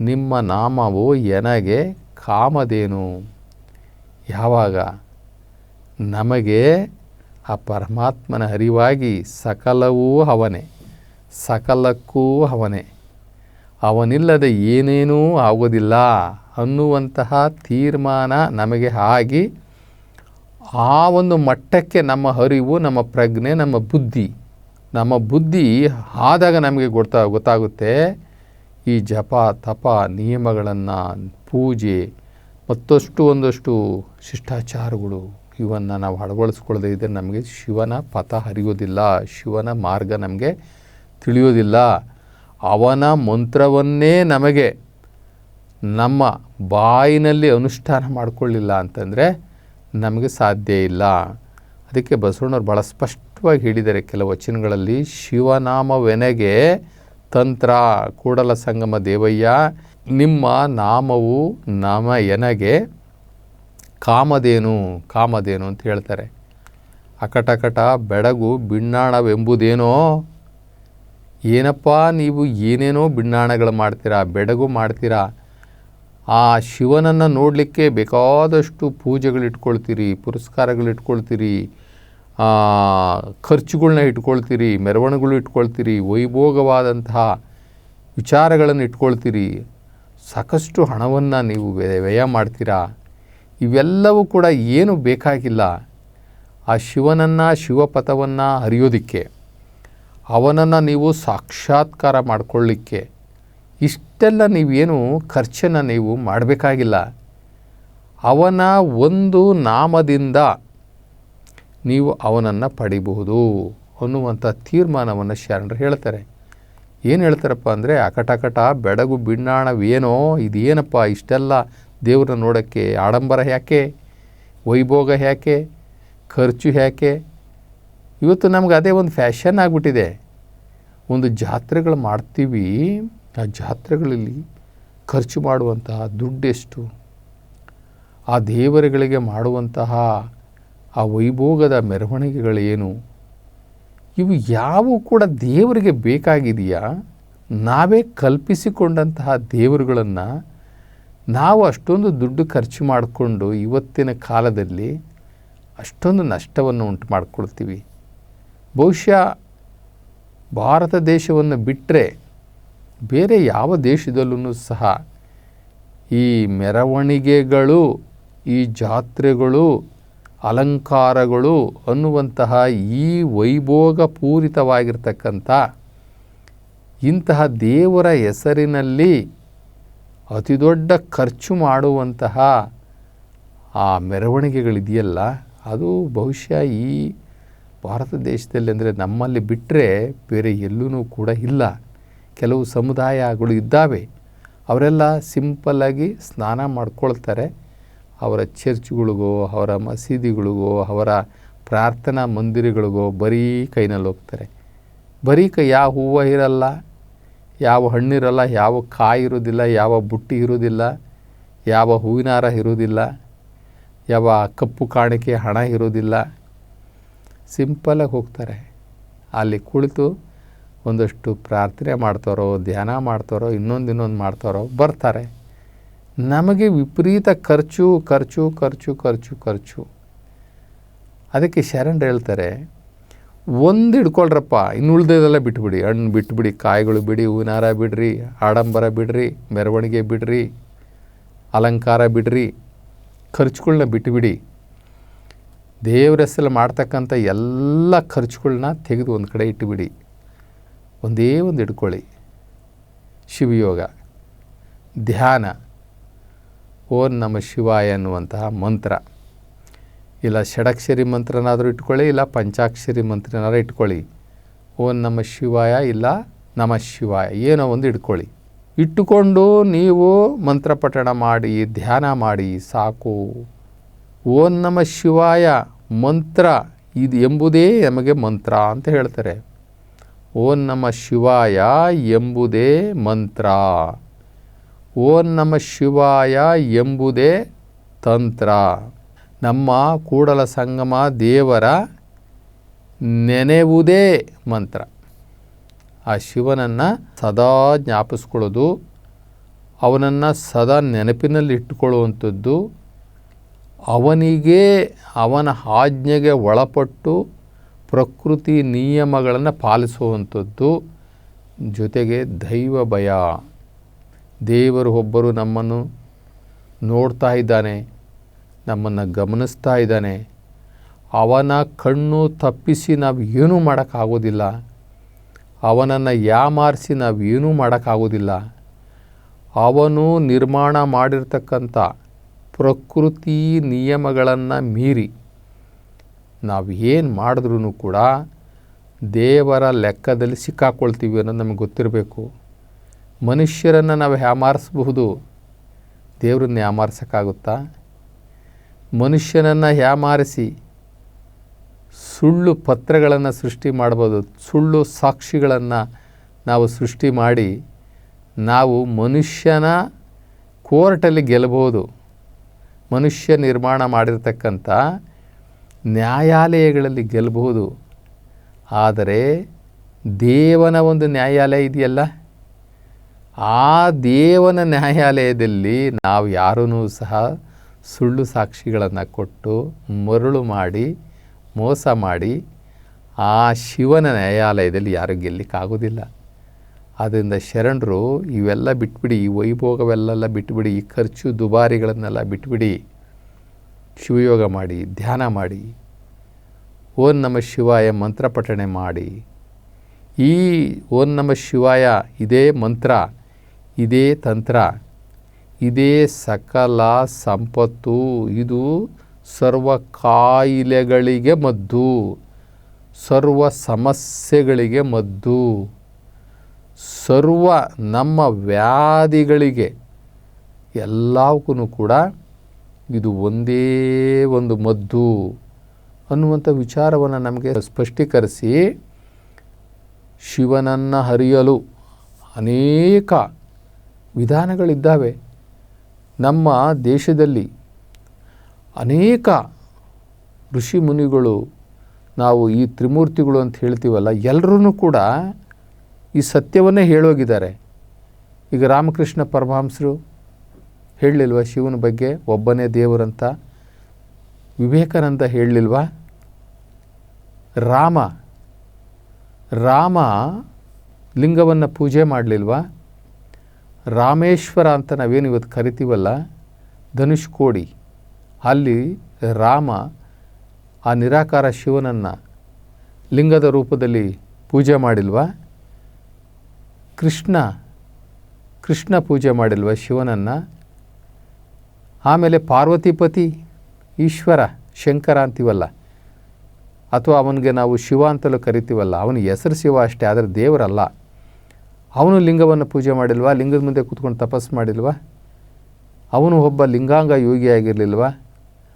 S1: ನಿಮ್ಮ ನಾಮವು ಎನಗೆ ಕಾಮಧೇನು? ಯಾವಾಗ? ನಮಗೆ ಆ ಪರಮಾತ್ಮನ ಅರಿವಾಗಿ ಸಕಲವೂ ಅವನೇ, ಸಕಲಕ್ಕೂ ಅವನೇ. ಅವನಿಲ್ಲದೆ ಏನೇನೂ ಆಗೋದಿಲ್ಲ ಅನ್ನುವಂತಹ ತೀರ್ಮಾನ ನಮಗೆ ಆಗಿ ಆ ಒಂದು ಮಟ್ಟಕ್ಕೆ ನಮ್ಮ ಅರಿವು ನಮ್ಮ ಪ್ರಜ್ಞೆ, ನಮ್ಮ ಬುದ್ಧಿ ನಮ್ಮ ಬುದ್ಧಿ ಆದಾಗ ನಮಗೆ ಗೊತ್ತಾ, ಗೊತ್ತಾಗುತ್ತೆ. ಈ ಜಪ, ತಪ ನಿಯಮಗಳನ್ನು ಪೂಜೆ ಮತ್ತಷ್ಟು ಒಂದಷ್ಟು ಶಿಷ್ಟಾಚಾರಗಳು ಇವನ್ನು ನಾವು ಅಳವಡಿಸ್ಕೊಳ್ಳದೆ ಇದ್ದರೆ ನಮಗೆ ಶಿವನ ಪಥ ಹರಿಯೋದಿಲ್ಲ, ಶಿವನ ಮಾರ್ಗ ನಮಗೆ ತಿಳಿಯೋದಿಲ್ಲ. ಅವನ ಮಂತ್ರವನ್ನೇ ನಮಗೆ ನಮ್ಮ ಬಾಯಿನಲ್ಲಿ ಅನುಷ್ಠಾನ ಮಾಡಿಕೊಳ್ಳಿಲ್ಲ ಅಂತಂದರೆ ನಮಗೆ ಸಾಧ್ಯ ಇಲ್ಲ. ಅದಕ್ಕೆ ಬಸವಣ್ಣವ್ರು ಭಾಳ ಸ್ಪಷ್ಟವಾಗಿ ಹೇಳಿದ್ದಾರೆ ಕೆಲವು ವಚನಗಳಲ್ಲಿ, ಶಿವನಾಮವೆನಗೆ ತಂತ್ರ, ಕೂಡಲ ಸಂಗಮ ದೇವಯ್ಯ, ನಿಮ್ಮ ನಾಮವು ನಮ ಎನಗೆ ಕಾಮದೇನು ಕಾಮದೇನು ಅಂತ ಹೇಳ್ತಾರೆ. ಅಕಟಕಟ, ಬೆಡಗು, ಬಿಣ್ಣಾಣವೆಂಬುದೇನೋ ಏನಪ್ಪ ನೀವು ಏನೇನೋ ಬಿಣ್ಣಾಣಗಳು ಮಾಡ್ತೀರಾ, ಬೆಡಗು ಮಾಡ್ತೀರಾ, ಆ ಶಿವನನ್ನು ನೋಡಲಿಕ್ಕೆ ಬೇಕಾದಷ್ಟು ಪೂಜೆಗಳು ಪುರಸ್ಕಾರಗಳಿಟ್ಕೊಳ್ತೀರಿ ಖರ್ಚುಗಳನ್ನ ಇಟ್ಕೊಳ್ತೀರಿ ಮೆರವಣಿಗಳು ಇಟ್ಕೊಳ್ತೀರಿ, ವೈಭೋಗವಾದಂತಹ ವಿಚಾರಗಳನ್ನು ಇಟ್ಕೊಳ್ತೀರಿ. ಸಾಕಷ್ಟು ಹಣವನ್ನು ನೀವು ವ್ಯ- ವ್ಯಯ ಮಾಡ್ತೀರಾ. ಇವೆಲ್ಲವೂ ಕೂಡ ಏನು ಬೇಕಾಗಿಲ್ಲ. ಆ ಶಿವನನ್ನು, ಶಿವಪಥವನ್ನು ಹರಿಯೋದಕ್ಕೆ. ಅವನನ್ನು ನೀವು ಸಾಕ್ಷಾತ್ಕಾರ ಮಾಡಿಕೊಳ್ಳಿಕ್ಕೆ. ಇಷ್ಟೆಲ್ಲ ನೀವೇನು ಖರ್ಚನ್ನು ನೀವು ಮಾಡಬೇಕಾಗಿಲ್ಲ. ಅವನ ಒಂದು ನಾಮದಿಂದ ನೀವು ಅವನನ್ನು ಪಡಿಬಹುದು ಅನ್ನುವಂಥ ತೀರ್ಮಾನವನ್ನು ಶರಣರು ಹೇಳ್ತಾರೆ. ಏನು ಹೇಳ್ತಾರಪ್ಪ ಅಂದರೆ, ಅಕಟಕಟ, ಬೆಡಗು, ಬಿಣ್ಣಾಣವೇನೋ, ಇದೇನಪ್ಪ ಇಷ್ಟೆಲ್ಲ ದೇವ್ರನ್ನ ನೋಡೋಕ್ಕೆ, ಆಡಂಬರ ಯಾಕೆ ವೈಭೋಗ ಯಾಕೆ ಖರ್ಚು ಯಾಕೆ ಇವತ್ತು ನಮ್ಗೆ ಅದೇ ಒಂದು ಫ್ಯಾಷನ್ ಆಗಿಬಿಟ್ಟಿದೆ. ಒಂದು ಜಾತ್ರೆಗಳು ಮಾಡ್ತೀವಿ, ಆ ಜಾತ್ರೆಗಳಲ್ಲಿ ಖರ್ಚು ಮಾಡುವಂತಹ ದುಡ್ಡೆಷ್ಟು ಆ ದೇವರುಗಳಿಗೆ ಮಾಡುವಂತಹ ಆ ವೈಭೋಗದ ಮೆರವಣಿಗೆಗಳೇನು? ಇವು ಯಾವು ಕೂಡ ದೇವರಿಗೆ ಬೇಕಾಗಿದೆಯಾ? ನಾವೇ ಕಲ್ಪಿಸಿಕೊಂಡಂತಹ ದೇವರುಗಳನ್ನು ನಾವು ಅಷ್ಟೊಂದು ದುಡ್ಡು ಖರ್ಚು ಮಾಡಿಕೊಂಡು ಇವತ್ತಿನ ಕಾಲದಲ್ಲಿ ಅಷ್ಟೊಂದು ನಷ್ಟವನ್ನು ಉಂಟು ಮಾಡಿಕೊಳ್ತೀವಿ. ಬಹುಶಃ ಭಾರತ ದೇಶವನ್ನು ಬಿಟ್ಟರೆ ಬೇರೆ ಯಾವ ದೇಶದಲ್ಲೂ ಸಹ ಈ ಮೆರವಣಿಗೆಗಳು, ಈ ಜಾತ್ರೆಗಳು, ಅಲಂಕಾರಗಳು ಅನ್ನುವಂತಹ ಈ ವೈಭೋಗಪೂರಿತವಾಗಿರ್ತಕ್ಕಂಥ ಇಂತಹ ದೇವರ ಹೆಸರಿನಲ್ಲಿ ಅತಿ ದೊಡ್ಡ ಖರ್ಚು ಮಾಡುವಂತಹ ಆ ಮೆರವಣಿಗೆಗಳಿದೆಯಲ್ಲ, ಅದು ಬಹುಶಃ ಈ ಭಾರತ ದೇಶದಲ್ಲಿ ಅಂದರೆ ನಮ್ಮಲ್ಲಿ ಬಿಟ್ಟರೆ ಬೇರೆ ಎಲ್ಲೂ ಕೂಡ ಇಲ್ಲ. ಕೆಲವು ಸಮುದಾಯಗಳು ಇದ್ದಾವೆ. ಅವರೆಲ್ಲ ಸಿಂಪಲ್ಲಾಗಿ ಸ್ನಾನ ಮಾಡ್ಕೊಳ್ತಾರೆ. ಅವರ ಚರ್ಚ್ಗಳಿಗೋ, ಅವರ ಮಸೀದಿಗಳಿಗೋ, ಅವರ ಪ್ರಾರ್ಥನಾ ಮಂದಿರಗಳಿಗೋ ಬರೀ ಕೈನಲ್ಲಿ ಹೋಗ್ತಾರೆ. ಬರೀ ಕೈ ಯಾವ ಹೂವು ಇರಲ್ಲ, ಯಾವ ಹಣ್ಣಿರಲ್ಲ ಯಾವ ಕಾಯಿ ಇರೋದಿಲ್ಲ ಯಾವ ಬುಟ್ಟಿ ಇರೋದಿಲ್ಲ ಯಾವ ಹೂವಿನಾರ ಇರೋದಿಲ್ಲ ಯಾವ ಕಪ್ಪು ಕಾಣಿಕೆ ಹಣ ಇರೋದಿಲ್ಲ ಸಿಂಪಲಾಗಿ ಹೋಗ್ತಾರೆ. ಅಲ್ಲಿ ಕುಳಿತು ಒಂದಷ್ಟು ಪ್ರಾರ್ಥನೆ ಮಾಡ್ತಾರೋ, ಧ್ಯಾನ ಮಾಡ್ತಾರೋ, ಇನ್ನೊಂದು ಇನ್ನೊಂದು ಮಾಡ್ತಾರೋ ಬರ್ತಾರೆ. ನಮಗೆ ವಿಪರೀತ ಖರ್ಚು ಖರ್ಚು ಖರ್ಚು ಖರ್ಚು ಖರ್ಚು. ಅದಕ್ಕೆ ಶರಣರು ಹೇಳ್ತಾರೆ, ಒಂದು ಹಿಡ್ಕೊಳ್ರಪ್ಪ, ಇನ್ನು ಉಳ್ದೆಲ್ಲ ಬಿಟ್ಬಿಡಿ. ಹಣ್ಣು ಬಿಟ್ಬಿಡಿ, ಕಾಯಿಗಳು ಬಿಡಿ, ಹೂನಾರ ಬಿಡ್ರಿ, ಆಡಂಬರ ಬಿಡ್ರಿ, ಮೆರವಣಿಗೆ ಬಿಡ್ರಿ, ಅಲಂಕಾರ ಬಿಡ್ರಿ ಖರ್ಚುಗಳನ್ನ ಬಿಟ್ಟುಬಿಡಿ ದೇವ್ರ ಹೆಸರಲ್ಲಿ ಮಾಡ್ತಕ್ಕಂಥ ಎಲ್ಲ ಖರ್ಚುಗಳನ್ನ ತೆಗೆದು ಒಂದು ಕಡೆ ಇಟ್ಟುಬಿಡಿ. ಒಂದೇ ಒಂದು ಇಟ್ಕೊಳ್ಳಿ. ಶಿವಯೋಗ, ಧ್ಯಾನ, ಓಂ ನಮ ಶಿವಾಯ ಅನ್ನುವಂತಹ ಮಂತ್ರ. ಇಲ್ಲ ಷಡಕ್ಷರಿ ಮಂತ್ರನಾದರೂ ಇಟ್ಕೊಳ್ಳಿ, ಇಲ್ಲ ಪಂಚಾಕ್ಷರಿ ಮಂತ್ರನಾದ್ರೂ ಇಟ್ಕೊಳ್ಳಿ. ಓಂ ನಮ ಶಿವಾಯ, ಇಲ್ಲ ನಮ ಶಿವಾಯ, ಏನೋ ಒಂದು ಇಟ್ಕೊಳ್ಳಿ. ಇಟ್ಟುಕೊಂಡು ನೀವು ಮಂತ್ರ ಪಠಣ ಮಾಡಿ, ಧ್ಯಾನ ಮಾಡಿ ಸಾಕು. ಓಂ ನಮ ಶಿವಾಯ ಮಂತ್ರ ಇದು ಎಂಬುದೇ ನಮಗೆ ಮಂತ್ರ ಅಂತ ಹೇಳ್ತಾರೆ. ಓಂ ನಮ ಶಿವಾಯ ಎಂಬುದೇ ಮಂತ್ರ. ಓಂ ನಮ ಶಿವಾಯ ಎಂಬುದೇ ತಂತ್ರ. ನಮ್ಮ ಕೂಡಲ ಸಂಗಮ ದೇವರ ನೆನೆವುದೇ ಮಂತ್ರ. ಆ ಶಿವನನ್ನು ಸದಾ ಜ್ಞಾಪಿಸ್ಕೊಳ್ಳೋದು, ಅವನನ್ನು ಸದಾ ನೆನಪಿನಲ್ಲಿ ಇಟ್ಟುಕೊಳ್ಳುವಂಥದ್ದು ಅವನಿಗೆ, ಅವನ ಆಜ್ಞೆಗೆ ಒಳಪಟ್ಟು ಪ್ರಕೃತಿ ನಿಯಮಗಳನ್ನು ಪಾಲಿಸುವಂಥದ್ದು ಜೊತೆಗೆ ದೈವ ಭಯ. ದೇವರು ಒಬ್ಬರು ನಮ್ಮನ್ನು ನೋಡ್ತಾ ಇದ್ದಾನೆ, ನಮ್ಮನ್ನು ಗಮನಿಸ್ತಾ ಇದ್ದಾನೆ. ಅವನ ಕಣ್ಣು ತಪ್ಪಿಸಿ ನಾವು ಏನೂ ಮಾಡೋಕ್ಕಾಗೋದಿಲ್ಲ. ಅವನನ್ನು ಯಾಮಾರಿಸಿ ನಾವು ಏನೂ ಮಾಡೋಕ್ಕಾಗೋದಿಲ್ಲ. ಅವನು ನಿರ್ಮಾಣ ಮಾಡಿರ್ತಕ್ಕಂಥ ಪ್ರಕೃತಿ ನಿಯಮಗಳನ್ನು ಮೀರಿ ನಾವು ಏನು ಮಾಡಿದ್ರೂ ಕೂಡ ದೇವರ ಲೆಕ್ಕದಲ್ಲಿ ಸಿಕ್ಕಾಕೊಳ್ತೀವಿ ಅನ್ನೋದು ನಮಗೆ ಗೊತ್ತಿರಬೇಕು. ಮನುಷ್ಯರನ್ನು ನಾವು ಹ್ಯಾಮಾರಿಸಬಹುದು ದೇವ್ರನ್ನ ಹ್ಯಾಮಾರಿಸೋಕ್ಕಾಗುತ್ತಾ ಮನುಷ್ಯನನ್ನು ಹ್ಯಾಮಾರಿಸಿ ಸುಳ್ಳು ಪತ್ರಗಳನ್ನು ಸೃಷ್ಟಿ ಮಾಡ್ಬೋದು, ಸುಳ್ಳು ಸಾಕ್ಷಿಗಳನ್ನು ನಾವು ಸೃಷ್ಟಿ ಮಾಡಿ ನಾವು ಮನುಷ್ಯನ ಕೋರ್ಟಲ್ಲಿ ಗೆಲ್ಲಬಹುದು ಮನುಷ್ಯ ನಿರ್ಮಾಣ ಮಾಡಿರತಕ್ಕಂಥ ನ್ಯಾಯಾಲಯಗಳಲ್ಲಿ ಗೆಲ್ಲಬಹುದು. ಆದರೆ ದೇವನ ಒಂದು ನ್ಯಾಯಾಲಯ ಇದೆಯಲ್ಲ? ಆ ದೇವನ ನ್ಯಾಯಾಲಯದಲ್ಲಿ ನಾವು ಯಾರೂ ಸಹ ಸುಳ್ಳು ಸಾಕ್ಷಿಗಳನ್ನು ಕೊಟ್ಟು ಮರಳು ಮಾಡಿ, ಮೋಸ ಮಾಡಿ ಆ ಶಿವನ ನ್ಯಾಯಾಲಯದಲ್ಲಿ ಯಾರು ಗೆಲ್ಲಿಕ್ಕಾಗೋದಿಲ್ಲ ಆದ್ದರಿಂದ ಶರಣರು ಇವೆಲ್ಲ ಬಿಟ್ಬಿಡಿ, ಈ ವೈಭೋಗವೆಲ್ಲ ಬಿಟ್ಬಿಡಿ, ಈ ಖರ್ಚು ದುಬಾರಿಗಳನ್ನೆಲ್ಲ ಬಿಟ್ಬಿಡಿ. ಶಿವಯೋಗ ಮಾಡಿ, ಧ್ಯಾನ ಮಾಡಿ. ಓಂ ನಮ ಶಿವಾಯ ಮಂತ್ರ ಪಠಣೆ ಮಾಡಿ. ಈ ಓಂ ನಮ ಶಿವಾಯ ಇದೇ ಮಂತ್ರ, ಇದೇ ತಂತ್ರ, ಇದೇ ಸಕಲ ಸಂಪತ್ತು. ಇದು ಸರ್ವ ಕಾಯಿಲೆಗಳಿಗೆ ಮದ್ದು, ಸರ್ವ ಸಮಸ್ಯೆಗಳಿಗೆ ಮದ್ದು. ಸರ್ವ ನಮ್ಮ ವ್ಯಾಧಿಗಳಿಗೆ ಎಲ್ಲವಕ್ಕೂ ಕೂಡ ಇದು ಒಂದೇ ಒಂದು ಮದ್ದು ಅನ್ನುವಂಥ ವಿಚಾರವನ್ನು ನಮಗೆ ಸ್ಪಷ್ಟೀಕರಿಸಿ ಶಿವನನ್ನು ಹರಿಯಲು ಅನೇಕ ವಿಧಾನಗಳಿದ್ದಾವೆ. ನಮ್ಮ ದೇಶದಲ್ಲಿ ಅನೇಕ ಋಷಿ ಮುನಿಗಳು ನಾವು ಈ ತ್ರಿಮೂರ್ತಿಗಳು ಅಂತ ಹೇಳ್ತೀವಲ್ಲ ಎಲ್ಲರೂ ಕೂಡ ಈ ಸತ್ಯವನ್ನೇ ಹೇಳೋಗಿದ್ದಾರೆ. ಈಗ ರಾಮಕೃಷ್ಣ ಪರಮಹಂಸರು ಹೇಳಲಿಲ್ವ ಶಿವನ ಬಗ್ಗೆ? ಒಬ್ಬನೇ ದೇವರಂತ. ವಿವೇಕಾನಂದ ಹೇಳಲಿಲ್ವಾ? ರಾಮ ರಾಮ ಲಿಂಗವನ್ನು ಪೂಜೆ ಮಾಡಲಿಲ್ವ? ರಾಮೇಶ್ವರ ಅಂತ ನಾವೇನು ಇವತ್ತು ಕರಿತೀವಲ್ಲ? ಧನುಷ್ಕೋಡಿ ಅಲ್ಲಿ ರಾಮ ಆ ನಿರಾಕಾರ ಶಿವನನ್ನು ಲಿಂಗದ ರೂಪದಲ್ಲಿ ಪೂಜೆ ಮಾಡಿಲ್ವಾ? ಕೃಷ್ಣ ಕೃಷ್ಣ ಪೂಜೆ ಮಾಡಿಲ್ವ ಶಿವನನ್ನು? ಆಮೇಲೆ ಪಾರ್ವತಿಪತಿ, ಈಶ್ವರ, ಶಂಕರ ಅಂತೀವಲ್ಲ? ಅಥವಾ ಅವನಿಗೆ ನಾವು ಶಿವ ಅಂತಲೂ ಕರಿತೀವಲ್ಲ? ಅವನ ಹೆಸರು ಶಿವ ಅಷ್ಟೇ, ಆದರೆ ದೇವರಲ್ಲ. ಅವನು ಲಿಂಗವನ್ನು ಪೂಜೆ ಮಾಡಿಲ್ವಾ? ಲಿಂಗದ ಮುಂದೆ ಕೂತ್ಕೊಂಡು ತಪಸ್ಸು ಮಾಡಿಲ್ವಾ? ಅವನು ಒಬ್ಬ ಲಿಂಗಾಂಗ ಯೋಗಿ ಆಗಿರಲಿಲ್ವಾ?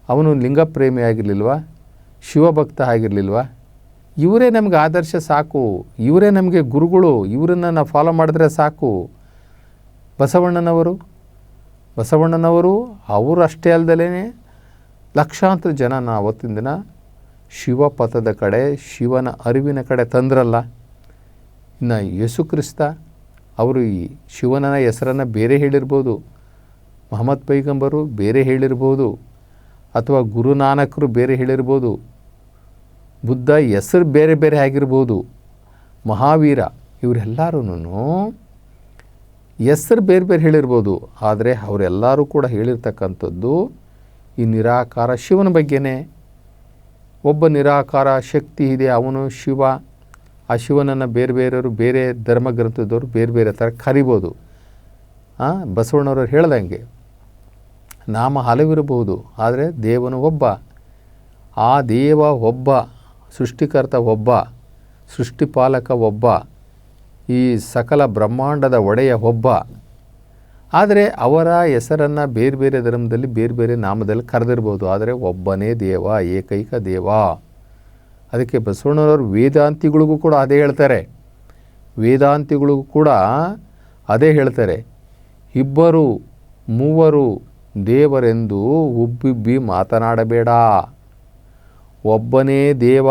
S1: ಅವನು ಲಿಂಗ ಪ್ರೇಮಿ ಆಗಿರಲಿಲ್ವಾ? ಶಿವಭಕ್ತ ಆಗಿರಲಿಲ್ವಾ? ಇವರೇ ನಮಗೆ ಆದರ್ಶ ಸಾಕು, ಇವರೇ ನಮಗೆ ಗುರುಗಳು, ಇವರನ್ನು ನಾವು ಫಾಲೋ ಮಾಡಿದ್ರೆ ಸಾಕು. ಬಸವಣ್ಣನವರು ಬಸವಣ್ಣನವರು ಅವರು ಅಷ್ಟೇ ಅಲ್ದಲೇ ಲಕ್ಷಾಂತರ ಜನ ಅವತ್ತಿನ ದಿನ ಶಿವಪಥದ ಕಡೆ, ಶಿವನ ಅರಿವಿನ ಕಡೆ ತಂದ್ರಲ್ಲ. ಇನ್ನು ಯೇಸು ಕ್ರಿಸ್ತ, ಅವರು ಈ ಶಿವನ ಹೆಸರನ್ನು ಬೇರೆ ಹೇಳಿರ್ಬೋದು. ಮಹಮ್ಮದ್ ಪೈಗಂಬರು ಬೇರೆ ಹೇಳಿರ್ಬೋದು. ಅಥವಾ ಗುರುನಾನಕರು ಬೇರೆ ಹೇಳಿರ್ಬೋದು. ಬುದ್ಧ ಹೆಸರು ಬೇರೆ ಬೇರೆ ಆಗಿರ್ಬೋದು. ಮಹಾವೀರ ಇವರೆಲ್ಲರೂ ಹೆಸರು ಬೇರೆ ಬೇರೆ ಹೇಳಿರ್ಬೋದು. ಆದರೆ ಅವರೆಲ್ಲರೂ ಕೂಡ ಹೇಳಿರ್ತಕ್ಕಂಥದ್ದು ಈ ನಿರಾಕಾರ ಶಿವನ ಬಗ್ಗೆನೇ. ಒಬ್ಬ ನಿರಾಕಾರ ಶಕ್ತಿ ಇದೆ, ಅವನು ಶಿವ. ಆ ಶಿವನನ್ನು ಬೇರೆ ಬೇರೆಯವರು, ಬೇರೆ ಧರ್ಮ ಗ್ರಂಥದವರು ಬೇರೆ ಬೇರೆ ಥರ ಕರಿಬೋದು. ಬಸವಣ್ಣವ್ರು ಹೇಳ್ದಂಗೆ. ನಾಮ ಹಲವಿರಬಹುದು, ಆದರೆ ದೇವನು ಒಬ್ಬ. ಆ ದೇವ ಒಬ್ಬ. ಸೃಷ್ಟಿಕರ್ತ ಒಬ್ಬ, ಸೃಷ್ಟಿಪಾಲಕ ಒಬ್ಬ, ಈ ಸಕಲ ಬ್ರಹ್ಮಾಂಡದ ಒಡೆಯ ಒಬ್ಬ. ಆದರೆ ಅವರ ಹೆಸರನ್ನು ಬೇರೆ ಬೇರೆ ಧರ್ಮದಲ್ಲಿ, ಬೇರೆ ಬೇರೆ ನಾಮದಲ್ಲಿ ಕರೆದಿರ್ಬೋದು. ಆದರೆ ಒಬ್ಬನೇ ದೇವ, ಏಕೈಕ ದೇವ. ಅದಕ್ಕೆ ಬಸವಣ್ಣನವರು ವೇದಾಂತಿಗಳಿಗೂ ಕೂಡ ಅದೇ ಹೇಳ್ತಾರೆ. ವೇದಾಂತಿಗಳಿಗೂ ಕೂಡ ಅದೇ ಹೇಳ್ತಾರೆ. ಇಬ್ಬರು, ಮೂವರು ದೇವರೆಂದು ಉಬ್ಬಿಬ್ಬಿ ಮಾತನಾಡಬೇಡ. ಒಬ್ಬನೇ ದೇವ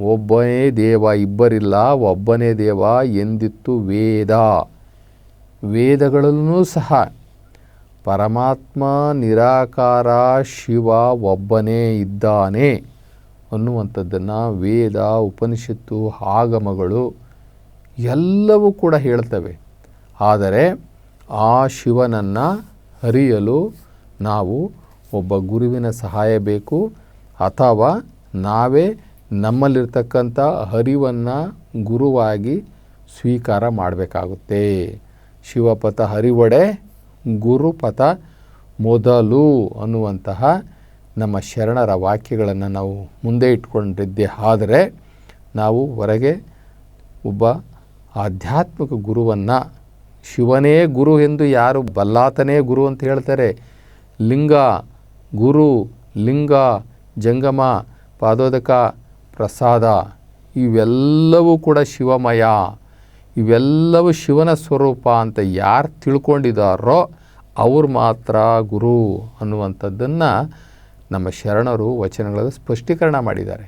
S1: ಒಬ್ಬನೇ ದೇವ ಇಬ್ಬರಿಲ್ಲ, ಒಬ್ಬನೇ ದೇವ ಎಂದಿತ್ತು ವೇದ. ವೇದಗಳಲ್ಲೂ ಸಹ ಪರಮಾತ್ಮ ನಿರಾಕಾರ ಶಿವ ಒಬ್ಬನೇ ಇದ್ದಾನೆ ಅನ್ನುವಂಥದ್ದನ್ನು ವೇದ, ಉಪನಿಷತ್ತು, ಆಗಮಗಳು ಎಲ್ಲವೂ ಕೂಡ ಹೇಳ್ತವೆ. ಆದರೆ ಆ ಶಿವನನ್ನು ಅರಿಯಲು ನಾವು ಒಬ್ಬ ಗುರುವಿನ ಸಹಾಯ ಬೇಕು ಅಥವಾ ನಾವೇ ನಮ್ಮಲ್ಲಿರ್ತಕ್ಕಂಥ ಹರಿವನ್ನು ಗುರುವಾಗಿ ಸ್ವೀಕಾರ ಮಾಡಬೇಕಾಗುತ್ತೆ. ಶಿವಪಥ ಹರಿವಡೆ, ಗುರುಪಥ ಮೊದಲು ಅನ್ನುವಂತಹ ನಮ್ಮ ಶರಣರ ವಾಕ್ಯಗಳನ್ನು ನಾವು ಮುಂದೆ ಇಟ್ಕೊಂಡಿದ್ದೆ. ಆದರೆ ನಾವು ಹೊರಗೆ ಒಬ್ಬ ಆಧ್ಯಾತ್ಮಿಕ ಗುರುವನ್ನು, ಶಿವನೇ ಗುರು ಎಂದು ಯಾರು ಬಲ್ಲಾತನೇ ಗುರು ಅಂತ ಹೇಳ್ತಾರೆ. ಲಿಂಗ, ಗುರು, ಲಿಂಗ ಜಂಗಮ, ಪಾದೋದಕ, ಪ್ರಸಾದ, ಇವೆಲ್ಲವೂ ಕೂಡ ಶಿವಮಯ. ಇವೆಲ್ಲವೂ ಶಿವನ ಸ್ವರೂಪ ಅಂತ ಯಾರು ತಿಳ್ಕೊಂಡಿದ್ದಾರೋ ಅವ್ರು ಮಾತ್ರ ಗುರು ಅನ್ನುವಂಥದ್ದನ್ನು ನಮ್ಮ ಶರಣರು ವಚನಗಳಲ್ಲಿ ಸ್ಪಷ್ಟೀಕರಣ ಮಾಡಿದ್ದಾರೆ.